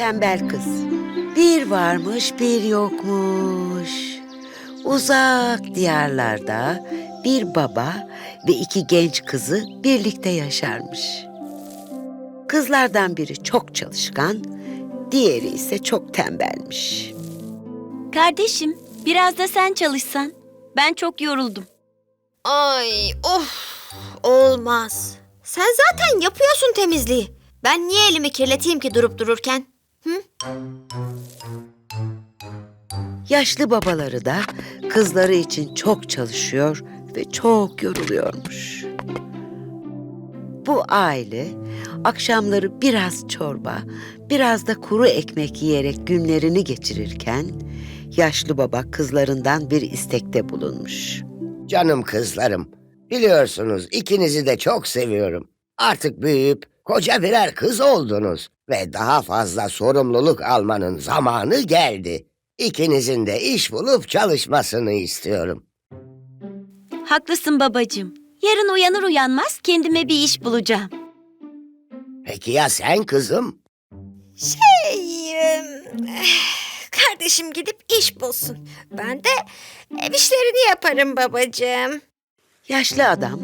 Tembel kız. Bir varmış bir yokmuş. Uzak diyarlarda bir baba ve iki genç kızı birlikte yaşarmış. Kızlardan biri çok çalışkan, diğeri ise çok tembelmiş. Kardeşim, biraz da sen çalışsan. Ben çok yoruldum. Ay of olmaz. Sen zaten yapıyorsun temizliği. Ben niye elimi kirleteyim ki durup dururken? Yaşlı babaları da kızları için çok çalışıyor ve çok yoruluyormuş. Bu aile akşamları biraz çorba, biraz da kuru ekmek yiyerek günlerini geçirirken yaşlı baba kızlarından bir istekte bulunmuş. Canım kızlarım, biliyorsunuz ikinizi de çok seviyorum. Artık büyüyüp koca birer kız oldunuz ve daha fazla sorumluluk almanın zamanı geldi. İkinizin de iş bulup çalışmasını istiyorum. Haklısın babacığım. Yarın uyanır uyanmaz kendime bir iş bulacağım. Peki ya sen kızım? Şey, kardeşim gidip iş bulsun. Ben de ev işlerini yaparım babacığım. Yaşlı adam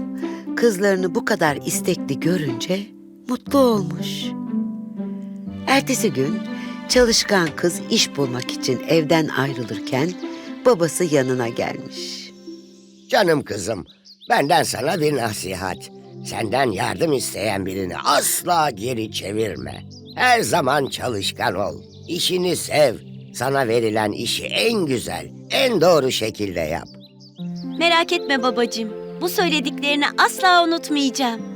kızlarını bu kadar istekli görünce mutlu olmuş. Ertesi gün çalışkan kız iş bulmak için evden ayrılırken babası yanına gelmiş. Canım kızım, benden sana bir nasihat. Senden yardım isteyen birini asla geri çevirme. Her zaman çalışkan ol. İşini sev. Sana verilen işi en güzel, en doğru şekilde yap. Merak etme babacığım. Bu söylediklerini asla unutmayacağım.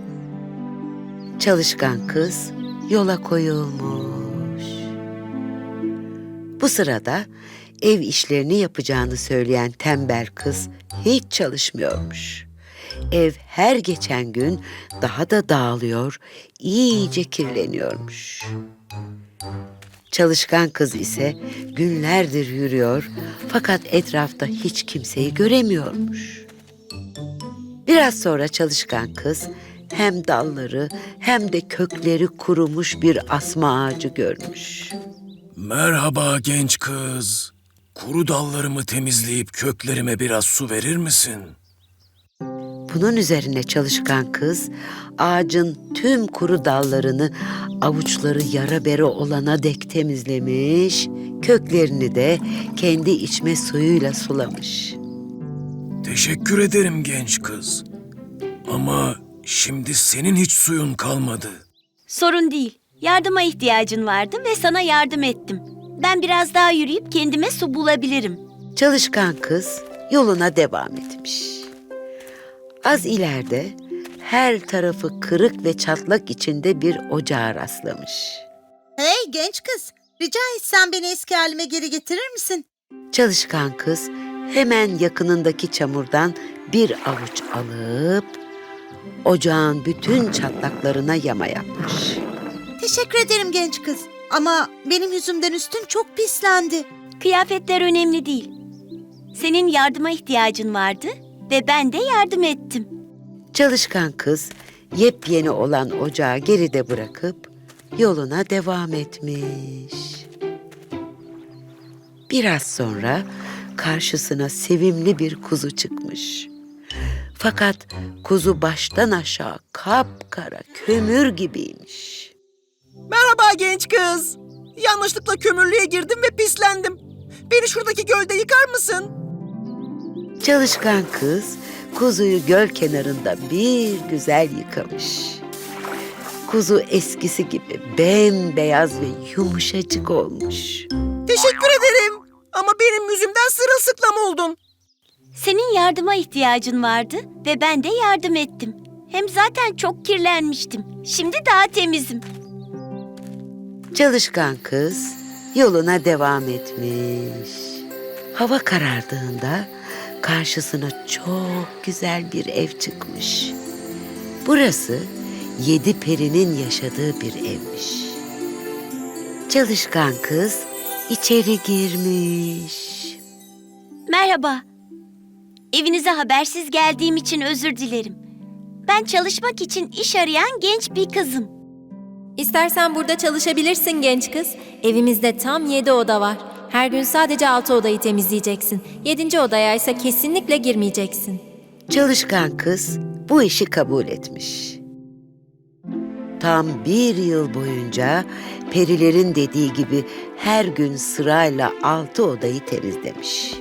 Çalışkan kız yola koyulmuş. Bu sırada ev işlerini yapacağını söyleyen tembel kız hiç çalışmıyormuş. Ev her geçen gün daha da dağılıyor, iyice kirleniyormuş. Çalışkan kız ise günlerdir yürüyor fakat etrafta hiç kimseyi göremiyormuş. Biraz sonra çalışkan kız hem dalları hem de kökleri kurumuş bir asma ağacı görmüş. Merhaba genç kız. Kuru dallarımı temizleyip köklerime biraz su verir misin? Bunun üzerine çalışkan kız ağacın tüm kuru dallarını avuçları yara bere olana dek temizlemiş, köklerini de kendi içme suyuyla sulamış. Teşekkür ederim genç kız. Ama şimdi senin hiç suyun kalmadı. Sorun değil. Yardıma ihtiyacın vardı ve sana yardım ettim. Ben biraz daha yürüyüp kendime su bulabilirim. Çalışkan kız yoluna devam etmiş. Az ileride her tarafı kırık ve çatlak içinde bir ocağa rastlamış. Hey genç kız, rica etsem beni eski halime geri getirir misin? Çalışkan kız hemen yakınındaki çamurdan bir avuç alıp ocağın bütün çatlaklarına yama yapmış. Teşekkür ederim genç kız. Ama benim yüzümden üstün çok pislendi. Kıyafetler önemli değil. Senin yardıma ihtiyacın vardı ve ben de yardım ettim. Çalışkan kız yepyeni olan ocağı geride bırakıp yoluna devam etmiş. Biraz sonra karşısına sevimli bir kuzu çıkmış. Fakat kuzu baştan aşağı kapkara kömür gibiymiş. Merhaba genç kız. Yanlışlıkla kömürlüğe girdim ve pislendim. Beni şuradaki gölde yıkar mısın? Çalışkan kız kuzuyu göl kenarında bir güzel yıkamış. Kuzu eskisi gibi bembeyaz ve yumuşacık olmuş. Teşekkür ederim. Ama benim yüzümden sırılsıklam oldun. Senin yardıma ihtiyacın vardı ve ben de yardım ettim. Hem zaten çok kirlenmiştim. Şimdi daha temizim. Çalışkan kız yoluna devam etmiş. Hava karardığında karşısına çok güzel bir ev çıkmış. Burası yedi perinin yaşadığı bir evmiş. Çalışkan kız içeri girmiş. Merhaba. Evinize habersiz geldiğim için özür dilerim. Ben çalışmak için iş arayan genç bir kızım. İstersen burada çalışabilirsin genç kız. Evimizde tam yedi oda var. Her gün sadece altı odayı temizleyeceksin. Yedinci odaya ise kesinlikle girmeyeceksin. Çalışkan kız bu işi kabul etmiş. Tam bir yıl boyunca perilerin dediği gibi her gün sırayla altı odayı temizlemiş.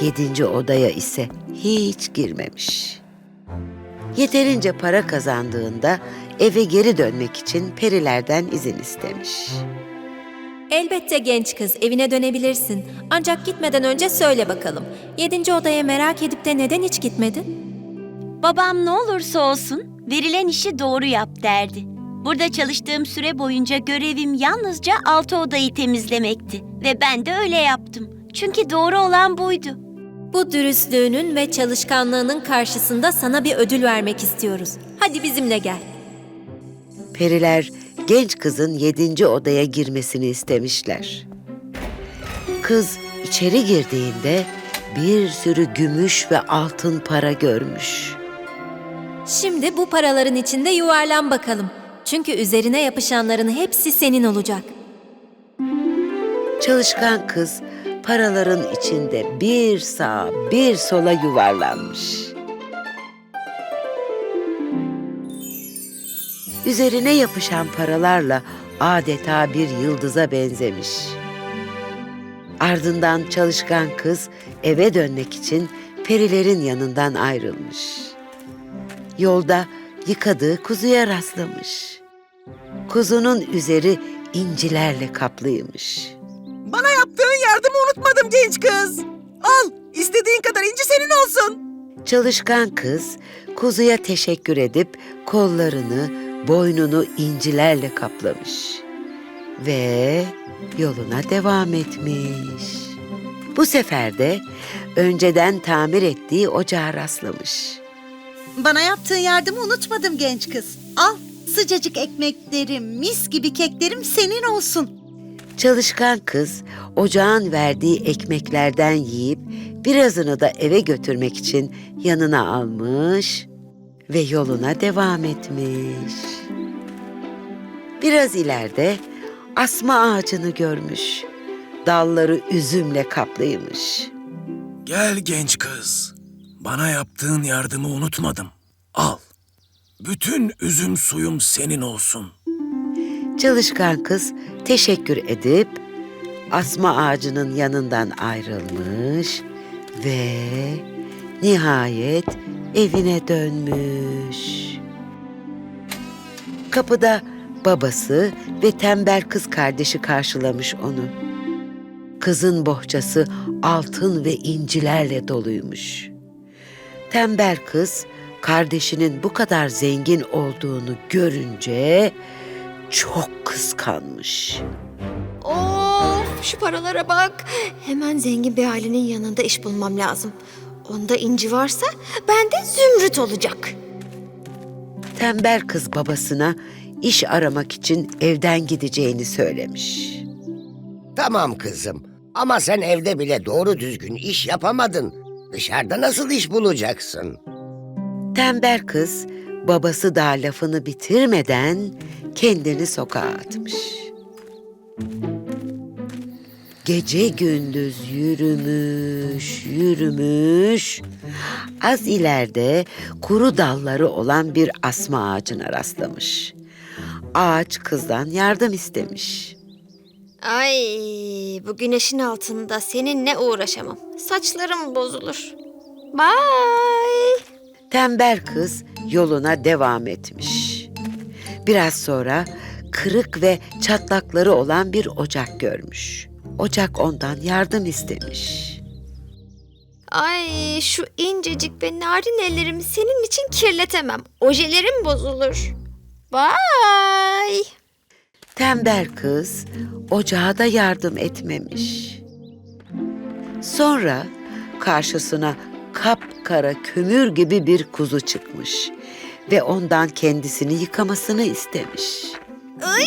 Yedinci odaya ise hiç girmemiş. Yeterince para kazandığında eve geri dönmek için perilerden izin istemiş. Elbette genç kız, evine dönebilirsin. Ancak gitmeden önce söyle bakalım. Yedinci odaya merak edip de neden hiç gitmedin? Babam ne olursa olsun verilen işi doğru yap derdi. Burada çalıştığım süre boyunca görevim yalnızca altı odayı temizlemekti. Ve ben de öyle yaptım. Çünkü doğru olan buydu. Bu dürüstlüğünün ve çalışkanlığının karşısında sana bir ödül vermek istiyoruz. Hadi bizimle gel. Periler genç kızın yedinci odaya girmesini istemişler. Kız içeri girdiğinde bir sürü gümüş ve altın para görmüş. Şimdi bu paraların içinde yuvarlan bakalım. Çünkü üzerine yapışanların hepsi senin olacak. Çalışkan kız paraların içinde bir sağa bir sola yuvarlanmış. Üzerine yapışan paralarla adeta bir yıldıza benzemiş. Ardından çalışkan kız eve dönmek için perilerin yanından ayrılmış. Yolda yıkadığı kuzuya rastlamış. Kuzunun üzeri incilerle kaplıymış. Yardımı unutmadım genç kız. Al, istediğin kadar inci senin olsun. Çalışkan kız kuzuya teşekkür edip kollarını, boynunu incilerle kaplamış ve yoluna devam etmiş. Bu sefer de önceden tamir ettiği ocağa rastlamış. Bana yaptığın yardımı unutmadım genç kız. Al sıcacık ekmeklerim, mis gibi keklerim senin olsun. Çalışkan kız ocağın verdiği ekmeklerden yiyip birazını da eve götürmek için yanına almış ve yoluna devam etmiş. Biraz ileride asma ağacını görmüş. Dalları üzümle kaplıymış. Gel genç kız. Bana yaptığın yardımı unutmadım. Al. Bütün üzüm suyum senin olsun. Çalışkan kız teşekkür edip asma ağacının yanından ayrılmış ve nihayet evine dönmüş. Kapıda babası ve tembel kız kardeşi karşılamış onu. Kızın bohçası altın ve incilerle doluymuş. Tembel kız kardeşinin bu kadar zengin olduğunu görünce çok kıskanmış. Of şu paralara bak. Hemen zengin bir ailenin yanında iş bulmam lazım. Onda inci varsa bende zümrüt olacak. Tembel kız babasına iş aramak için evden gideceğini söylemiş. Tamam kızım. Ama sen evde bile doğru düzgün iş yapamadın. Dışarıda nasıl iş bulacaksın? Tembel kız babası daha lafını bitirmeden kendini sokağa atmış. Gece gündüz yürümüş, yürümüş. Az ileride kuru dalları olan bir asma ağacına rastlamış. Ağaç kızdan yardım istemiş. Ay bu güneşin altında seninle uğraşamam. Saçlarım bozulur. Bye. Tembel kız yoluna devam etmiş. Biraz sonra kırık ve çatlakları olan bir ocak görmüş. Ocak ondan yardım istemiş. Ay şu incecik ve narin ellerimi senin için kirletemem. Ojelerim bozulur. Bye. Tembel kız ocağa da yardım etmemiş. Sonra karşısına kapkara kömür gibi bir kuzu çıkmış ve ondan kendisini yıkamasını istemiş. Ay,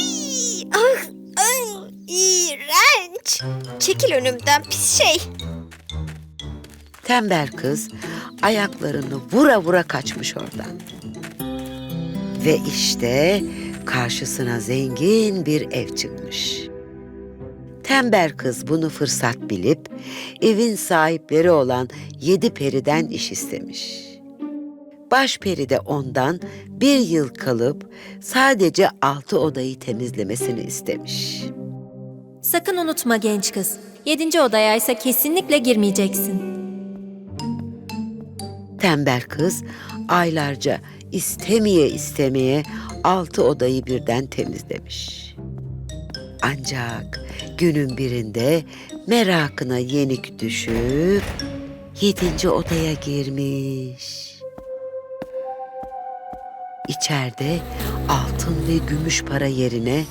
ah, ah, iğrenç. Çekil önümden pis şey. Tembel kız ayaklarını vura vura kaçmış oradan. Ve işte karşısına zengin bir ev çıkmış. Tembel kız bunu fırsat bilip evin sahipleri olan yedi periden iş istemiş. Baş peri de ondan bir yıl kalıp sadece altı odayı temizlemesini istemiş. Sakın unutma genç kız. Yedinci odaya ise kesinlikle girmeyeceksin. Tembel kız aylarca istemeye istemeye altı odayı birden temizlemiş. Ancak günün birinde merakına yenik düşüp yedinci odaya girmiş. İçeride altın ve gümüş para yerine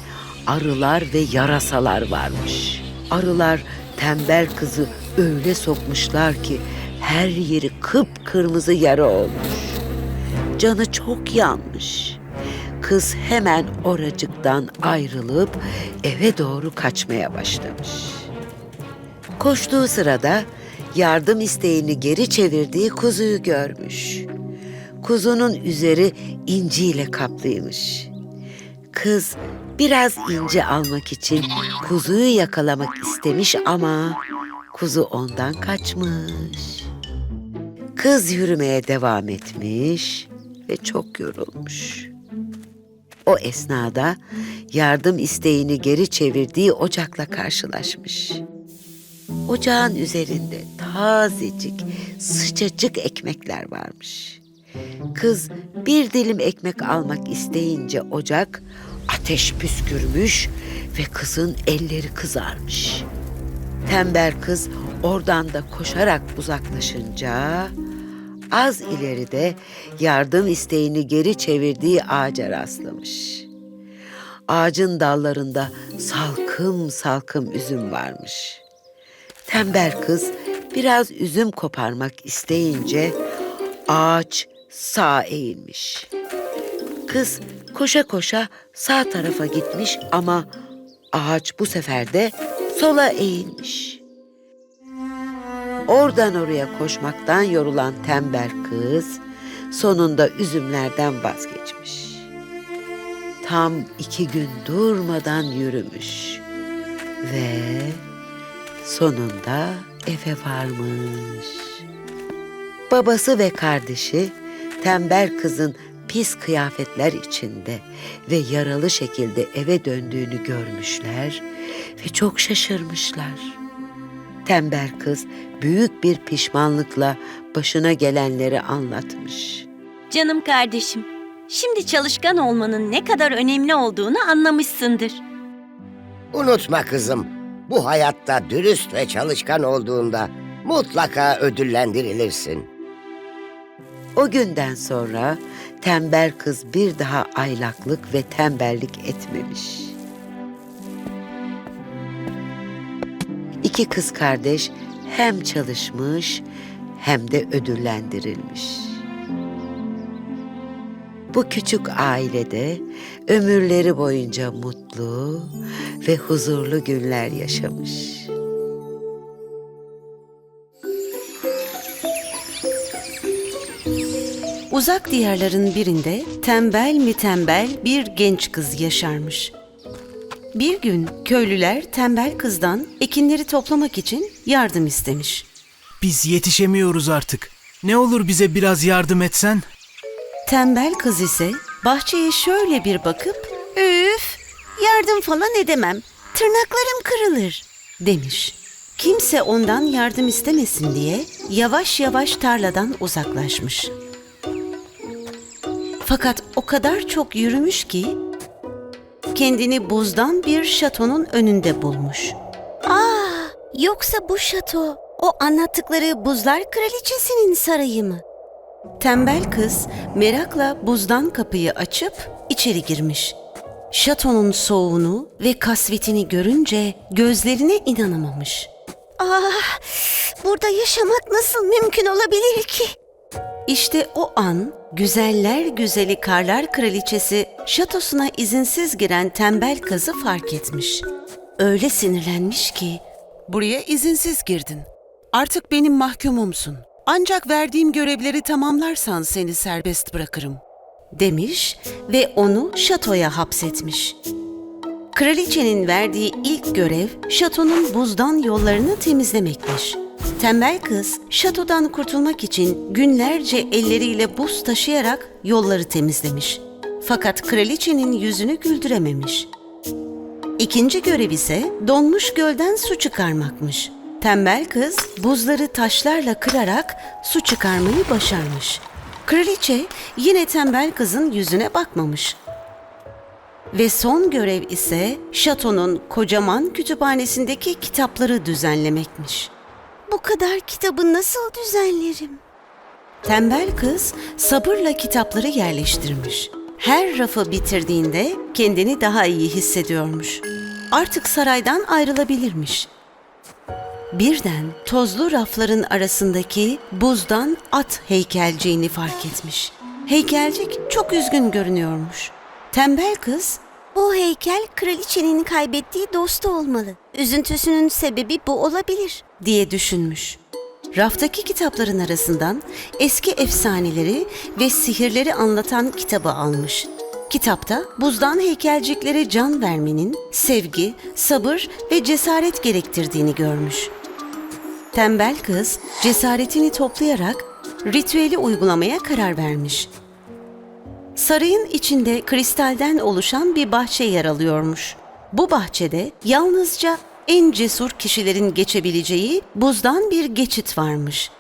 arılar ve yarasalar varmış. Arılar tembel kızı öyle sokmuşlar ki her yeri kıpkırmızı yara olmuş. Canı çok yanmış. Kız hemen oracıktan ayrılıp eve doğru kaçmaya başlamış. Koştuğu sırada yardım isteğini geri çevirdiği kuzuyu görmüş. Kuzunun üzeri inciyle kaplıymış. Kız biraz inci almak için kuzuyu yakalamak istemiş ama kuzu ondan kaçmış. Kız yürümeye devam etmiş ve çok yorulmuş. O esnada yardım isteğini geri çevirdiği ocakla karşılaşmış. Ocağın üzerinde tazecik, sıcacık ekmekler varmış. Kız bir dilim ekmek almak isteyince ocak ateş püskürmüş ve kızın elleri kızarmış. Tembel kız oradan da koşarak uzaklaşınca az ileride yardım isteğini geri çevirdiği ağaca rastlamış. Ağacın dallarında salkım salkım üzüm varmış. Tembel kız biraz üzüm koparmak isteyince ağaç sağa eğilmiş. Kız koşa koşa sağ tarafa gitmiş ama ağaç bu sefer de sola eğilmiş. Oradan oraya koşmaktan yorulan tembel kız sonunda üzümlerden vazgeçmiş. Tam iki gün durmadan yürümüş ve sonunda eve varmış. Babası ve kardeşi tembel kızın pis kıyafetler içinde ve yaralı şekilde eve döndüğünü görmüşler ve çok şaşırmışlar. Tembel kız büyük bir pişmanlıkla başına gelenleri anlatmış. Canım kardeşim, şimdi çalışkan olmanın ne kadar önemli olduğunu anlamışsındır. Unutma kızım, bu hayatta dürüst ve çalışkan olduğunda mutlaka ödüllendirilirsin. O günden sonra tembel kız bir daha aylaklık ve tembellik etmemiş. İki kız kardeş hem çalışmış hem de ödüllendirilmiş. Bu küçük ailede ömürleri boyunca mutlu ve huzurlu günler yaşamış. Uzak diyarların birinde tembel mi tembel bir genç kız yaşarmış. Bir gün köylüler tembel kızdan ekinleri toplamak için yardım istemiş. Biz yetişemiyoruz artık. Ne olur bize biraz yardım etsen? Tembel kız ise bahçeye şöyle bir bakıp "Üf, yardım falan edemem. Tırnaklarım kırılır." demiş. Kimse ondan yardım istemesin diye yavaş yavaş tarladan uzaklaşmış. Fakat o kadar çok yürümüş ki kendini buzdan bir şatonun önünde bulmuş. Yoksa bu şato o anlattıkları buzlar kraliçesinin sarayı mı? Tembel kız merakla buzdan kapıyı açıp içeri girmiş. Şatonun soğuğunu ve kasvetini görünce gözlerine inanamamış. Ah, burada yaşamak nasıl mümkün olabilir ki? İşte o an güzeller güzeli karlar kraliçesi şatosuna izinsiz giren tembel kızı fark etmiş. Öyle sinirlenmiş ki Buraya izinsiz girdin. Artık benim mahkumumsun. Ancak verdiğim görevleri tamamlarsan seni serbest bırakırım. demiş ve onu şatoya hapsetmiş. Kraliçenin verdiği ilk görev şatonun buzdan yollarını temizlemekmiş. Tembel kız şatodan kurtulmak için günlerce elleriyle buz taşıyarak yolları temizlemiş. Fakat kraliçenin yüzünü güldürememiş. İkinci görev ise donmuş gölden su çıkarmakmış. Tembel kız buzları taşlarla kırarak su çıkarmayı başarmış. Kraliçe yine tembel kızın yüzüne bakmamış. Ve son görev ise şatonun kocaman kütüphanesindeki kitapları düzenlemekmiş. Bu kadar kitabı nasıl düzenlerim? Tembel kız sabırla kitapları yerleştirmiş. Her rafı bitirdiğinde kendini daha iyi hissediyormuş. Artık saraydan ayrılabilirmiş. Birden tozlu rafların arasındaki buzdan at heykelciğini fark etmiş. Heykelcik çok üzgün görünüyormuş. Tembel kız Bu heykel kraliçenin kaybettiği dostu olmalı. Üzüntüsünün sebebi bu olabilir. diye düşünmüş. Raftaki kitapların arasından eski efsaneleri ve sihirleri anlatan kitabı almış. Kitapta buzdan heykelciklere can vermenin sevgi, sabır ve cesaret gerektirdiğini görmüş. Tembel kız cesaretini toplayarak ritüeli uygulamaya karar vermiş. Sarayın içinde kristalden oluşan bir bahçe yer alıyormuş. Bu bahçede yalnızca en cesur kişilerin geçebileceği buzdan bir geçit varmış.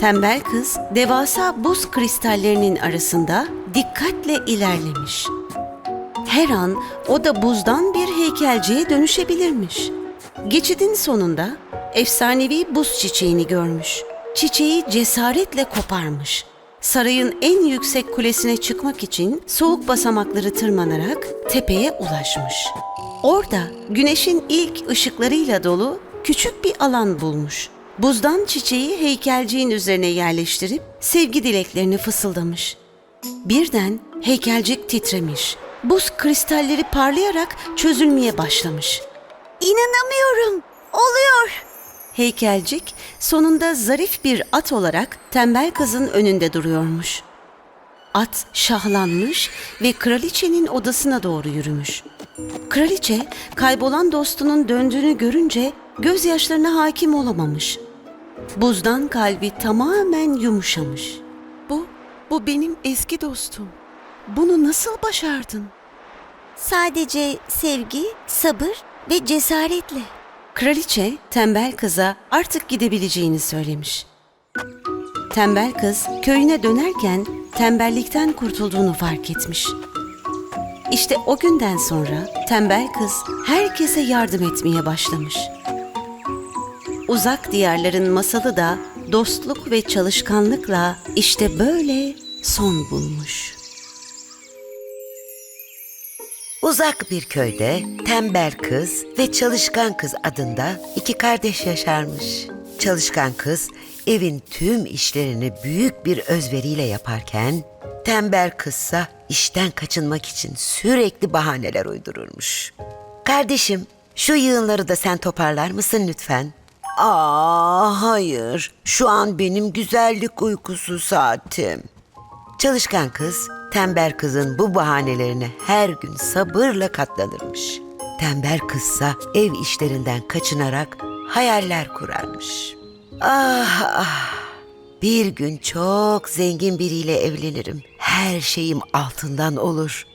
Tembel kız devasa buz kristallerinin arasında dikkatle ilerlemiş. Her an o da buzdan bir heykelciye dönüşebilirmiş. Geçidin sonunda efsanevi buz çiçeğini görmüş. Çiçeği cesaretle koparmış. Sarayın en yüksek kulesine çıkmak için soğuk basamakları tırmanarak tepeye ulaşmış. Orada güneşin ilk ışıklarıyla dolu küçük bir alan bulmuş. Buzdan çiçeği heykelciğin üzerine yerleştirip sevgi dileklerini fısıldamış. Birden heykelcik titremiş. Buz kristalleri parlayarak çözülmeye başlamış. İnanamıyorum. Oluyor. Heykelcik sonunda zarif bir at olarak tembel kızın önünde duruyormuş. At şahlanmış ve kraliçenin odasına doğru yürümüş. Kraliçe kaybolan dostunun döndüğünü görünce gözyaşlarına hakim olamamış. Buzdan kalbi tamamen yumuşamış. Bu, bu benim eski dostum. Bunu nasıl başardın? Sadece sevgi, sabır ve cesaretle. Kraliçe tembel kıza artık gidebileceğini söylemiş. Tembel kız köyüne dönerken tembellikten kurtulduğunu fark etmiş. İşte o günden sonra tembel kız herkese yardım etmeye başlamış. Uzak diyarların masalı da dostluk ve çalışkanlıkla işte böyle son bulmuş. Uzak bir köyde tembel kız ve çalışkan kız adında iki kardeş yaşarmış. Çalışkan kız evin tüm işlerini büyük bir özveriyle yaparken tembel kızsa işten kaçınmak için sürekli bahaneler uydururmuş. Kardeşim, şu yığınları da sen toparlar mısın lütfen? Aa, hayır. Şu an benim güzellik uykusu saatim. Çalışkan kız, tembel kızın bu bahanelerine her gün sabırla katlanırmış. Tembel kızsa ev işlerinden kaçınarak hayaller kurarmış. Ah ah, bir gün çok zengin biriyle evlenirim. Her şeyim altından olur.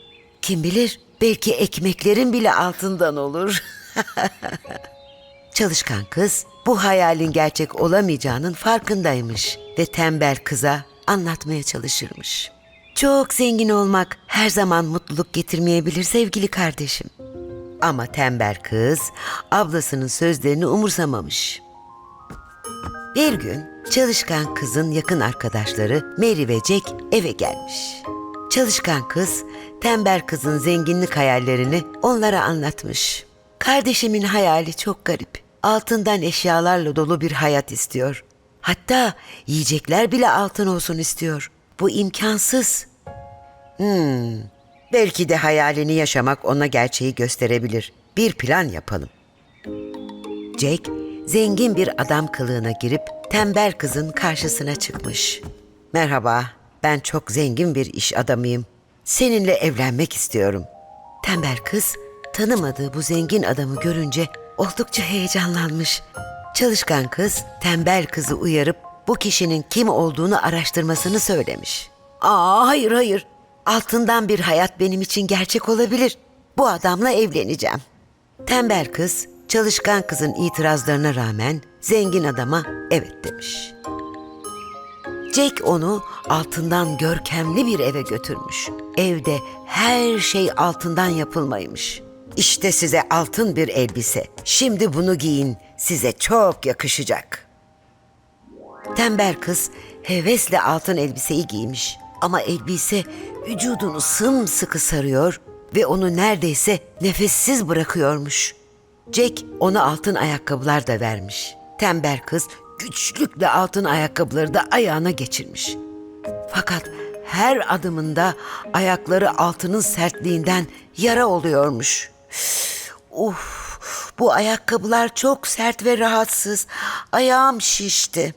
Kim bilir, belki ekmeklerim bile altından olur. Çalışkan kız bu hayalin gerçek olamayacağının farkındaymış ve tembel kıza anlatmaya çalışırmış. Çok zengin olmak her zaman mutluluk getirmeyebilir sevgili kardeşim. Ama tembel kız ablasının sözlerini umursamamış. Bir gün çalışkan kızın yakın arkadaşları Mary ve Jack eve gelmiş. Çalışkan kız tembel kızın zenginlik hayallerini onlara anlatmış. Kardeşimin hayali çok garip. Altından eşyalarla dolu bir hayat istiyor. Hatta yiyecekler bile altın olsun istiyor. Bu imkansız. Hmm, belki de hayalini yaşamak ona gerçeği gösterebilir. Bir plan yapalım. Jack zengin bir adam kılığına girip tembel kızın karşısına çıkmış. Merhaba, ben çok zengin bir iş adamıyım. Seninle evlenmek istiyorum. Tembel kız tanımadığı bu zengin adamı görünce oldukça heyecanlanmış. Çalışkan kız tembel kızı uyarıp bu kişinin kim olduğunu araştırmasını söylemiş. Aa hayır hayır. Altından bir hayat benim için gerçek olabilir. Bu adamla evleneceğim. Tembel kız çalışkan kızın itirazlarına rağmen zengin adama evet demiş. Jack onu altından görkemli bir eve götürmüş. Evde her şey altından yapılmaymış. İşte size altın bir elbise. Şimdi bunu giyin. Size çok yakışacak. Tembel kız hevesle altın elbiseyi giymiş. Ama elbise vücudunu sımsıkı sarıyor ve onu neredeyse nefessiz bırakıyormuş. Jack ona altın ayakkabılar da vermiş. Tembel kız güçlükle altın ayakkabıları da ayağına geçirmiş. Fakat her adımında ayakları altının sertliğinden yara oluyormuş. Uf, bu ayakkabılar çok sert ve rahatsız. Ayağım şişti.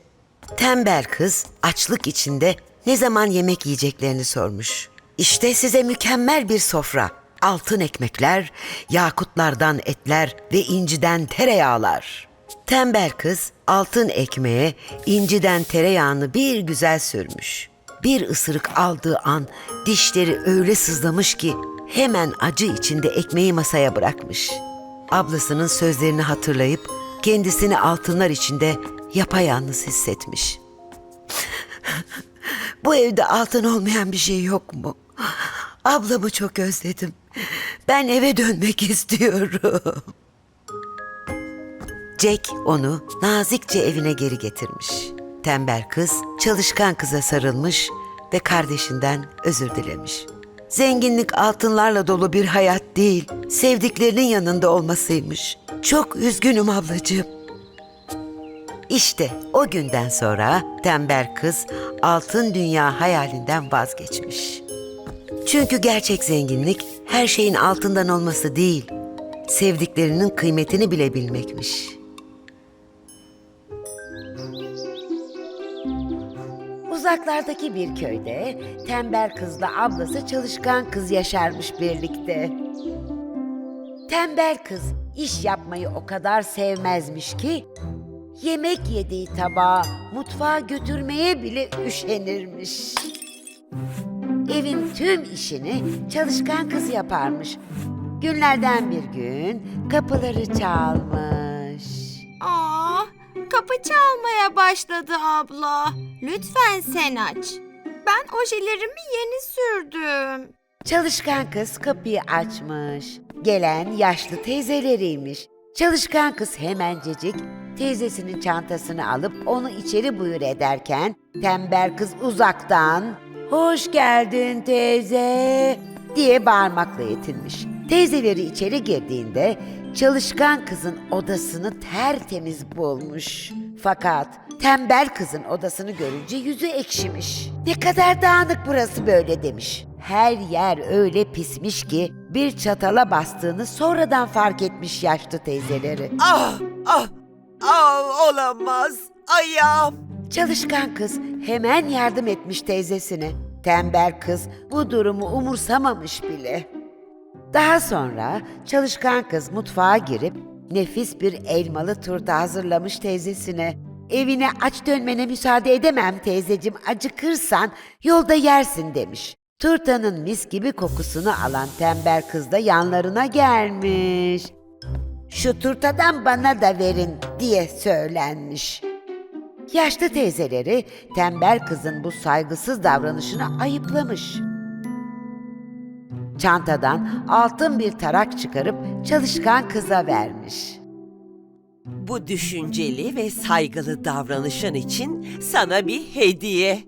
Tembel kız açlık içinde ne zaman yemek yiyeceklerini sormuş. İşte size mükemmel bir sofra. Altın ekmekler, yakutlardan etler ve inciden tereyağlar. Tembel kız altın ekmeğe inciden tereyağını bir güzel sürmüş. Bir ısırık aldığı an dişleri öyle sızlamış ki hemen acı içinde ekmeği masaya bırakmış. Ablasının sözlerini hatırlayıp kendisini altınlar içinde yapayalnız hissetmiş. Bu evde altın olmayan bir şey yok mu? Ablamı çok özledim. Ben eve dönmek istiyorum. Jack onu nazikçe evine geri getirmiş. Tembel kız çalışkan kıza sarılmış ve kardeşinden özür dilemiş. Zenginlik altınlarla dolu bir hayat değil, sevdiklerinin yanında olmasıymış. Çok üzgünüm ablacığım. İşte o günden sonra tembel kız altın dünya hayalinden vazgeçmiş. Çünkü gerçek zenginlik her şeyin altından olması değil, sevdiklerinin kıymetini bile bilmekmiş. Uzaklardaki bir köyde tembel kızla ablası çalışkan kız yaşarmış birlikte. Tembel kız iş yapmayı o kadar sevmezmiş ki yemek yediği tabağı mutfağa götürmeye bile üşenirmiş. Evin tüm işini çalışkan kız yaparmış. Günlerden bir gün kapıları çalmış. Aa, kapı çalmaya başladı abla. Lütfen sen aç. Ben ojelerimi yeni sürdüm. Çalışkan kız kapıyı açmış. Gelen yaşlı teyzeleriymiş. Çalışkan kız hemencecik teyzesinin çantasını alıp onu içeri buyur ederken tembel kız uzaktan "Hoş geldin teyze." diye bağırmakla yetinmiş. Teyzeleri içeri girdiğinde çalışkan kızın odasını tertemiz bulmuş. Fakat tembel kızın odasını görünce yüzü ekşimiş. Ne kadar dağınık burası böyle demiş. Her yer öyle pismiş ki bir çatala bastığını sonradan fark etmiş yaşlı teyzeleri. Ah, ah, ah olamaz. Ayağım. Çalışkan kız hemen yardım etmiş teyzesine. Tembel kız bu durumu umursamamış bile. Daha sonra çalışkan kız mutfağa girip nefis bir elmalı turta hazırlamış teyzesine. Evine aç dönmene müsaade edemem teyzecim acıkırsan yolda yersin demiş. Turtanın mis gibi kokusunu alan tembel kız da yanlarına gelmiş. Şu turtadan bana da verin diye söylenmiş. Yaşlı teyzeleri tembel kızın bu saygısız davranışını ayıplamış. Çantadan altın bir tarak çıkarıp çalışkan kıza vermiş. Bu düşünceli ve saygılı davranışın için sana bir hediye.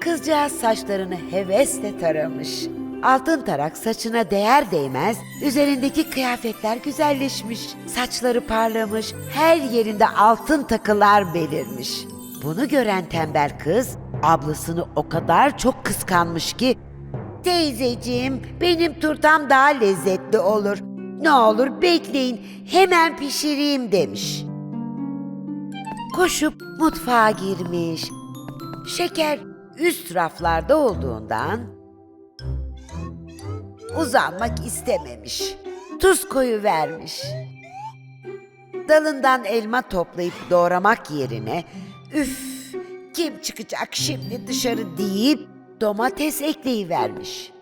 Kızcağız saçlarını hevesle taramış. Altın tarak saçına değer değmez, üzerindeki kıyafetler güzelleşmiş. Saçları parlamış, her yerinde altın takılar belirmiş. Bunu gören tembel kız, ablasını o kadar çok kıskanmış ki Teyzeciğim, benim turtam daha lezzetli olur. Ne olur bekleyin, hemen pişireyim demiş. Koşup mutfağa girmiş. Şeker üst raflarda olduğundan uzanmak istememiş. tuz koyu vermiş. Dalından elma toplayıp doğramak yerine üf kim çıkacak şimdi dışarı deyip domates ekleyivermiş.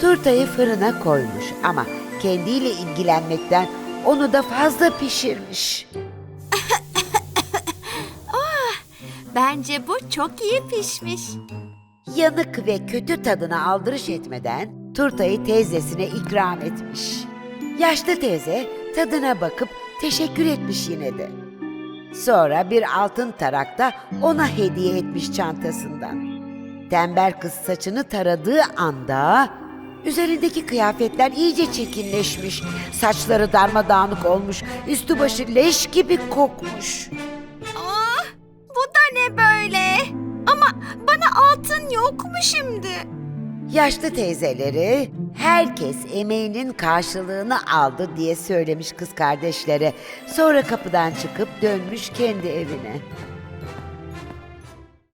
Turtayı fırına koymuş ama kendiyle ilgilenmekten onu da fazla pişirmiş. Bence bu çok iyi pişmiş. Yanık ve kötü tadına aldırış etmeden turtayı teyzesine ikram etmiş. Yaşlı teyze tadına bakıp teşekkür etmiş yine de. Sonra bir altın tarak da ona hediye etmiş çantasından. Tembel kız saçını taradığı anda üzerindeki kıyafetler iyice çirkinleşmiş. Saçları darmadağınık olmuş, üstü başı leş gibi kokmuş. Ah, bu da ne böyle? Ama bana altın yok mu şimdi? Yaşlı teyzeleri herkes emeğinin karşılığını aldı diye söylemiş kız kardeşlere. Sonra kapıdan çıkıp dönmüş kendi evine.